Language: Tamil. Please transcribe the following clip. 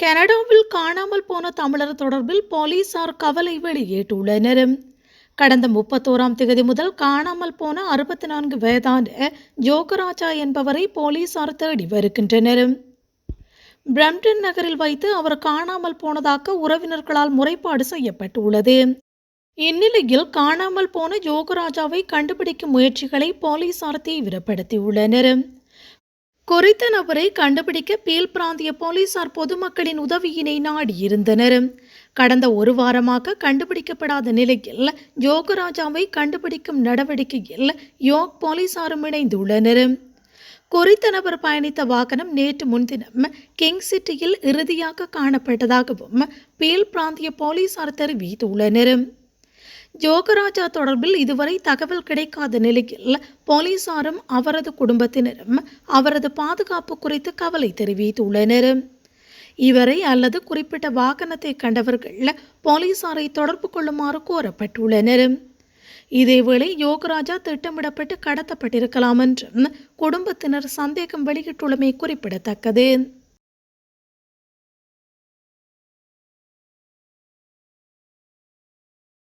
கனடாவில் காணாமல் போன தமிழர் தொடர்பில் போலீசார் கவலை வெளியிட்டுள்ளனர். கடந்த முப்பத்தோராம் தேதி முதல் காணாமல் போன அறுபத்தி நான்கு வயதான ஜோகராஜா என்பவரை போலீசார் தேடி வருகின்றனர். பிரம்டன் நகரில் வைத்து அவர் காணாமல் போனதாக உறவினர்களால் முறைப்பாடு செய்யப்பட்டுள்ளது. இந்நிலையில் காணாமல் போன ஜோகராஜாவை கண்டுபிடிக்கும் முயற்சிகளை போலீசார் தீவிரப்படுத்தியுள்ளனர். குறித்த நபரை கண்டுபிடிக்க பீல் பிராந்திய போலீசார் பொதுமக்களின் உதவியினை நாடியிருந்தனர் கடந்த ஒரு வாரமாக கண்டுபிடிக்கப்படாத நிலையில் யோகராஜாவை கண்டுபிடிக்கும் நடவடிக்கையில் யோக் போலீசாரும் இணைந்துள்ளனர். குறித்த நபர் பயணித்த வாகனம் நேற்று முன்தினம் கிங் சிட்டியில் இறுதியாக காணப்பட்டதாகவும் பீல் பிராந்திய போலீசார் தெரிவித்துள்ளனர். ஜோகராஜா தொடர்பில் இதுவரை தகவல் கிடைக்காத நிலையில் போலீசாரும் அவரது குடும்பத்தினரும் அவரது பாதுகாப்பு குறித்து கவலை தெரிவித்துள்ளனர். இவரை அல்லது குறிப்பிட்ட வாகனத்தை கண்டவர்கள் போலீசாரை தொடர்பு கொள்ளுமாறு கோரப்பட்டுள்ளனர். இதேவேளை யோகராஜா திட்டமிடப்பட்டு கடத்தப்பட்டிருக்கலாம் என்றும் குடும்பத்தினர் சந்தேகம் வெளியிட்டுள்ளமை குறிப்பிடத்தக்கது.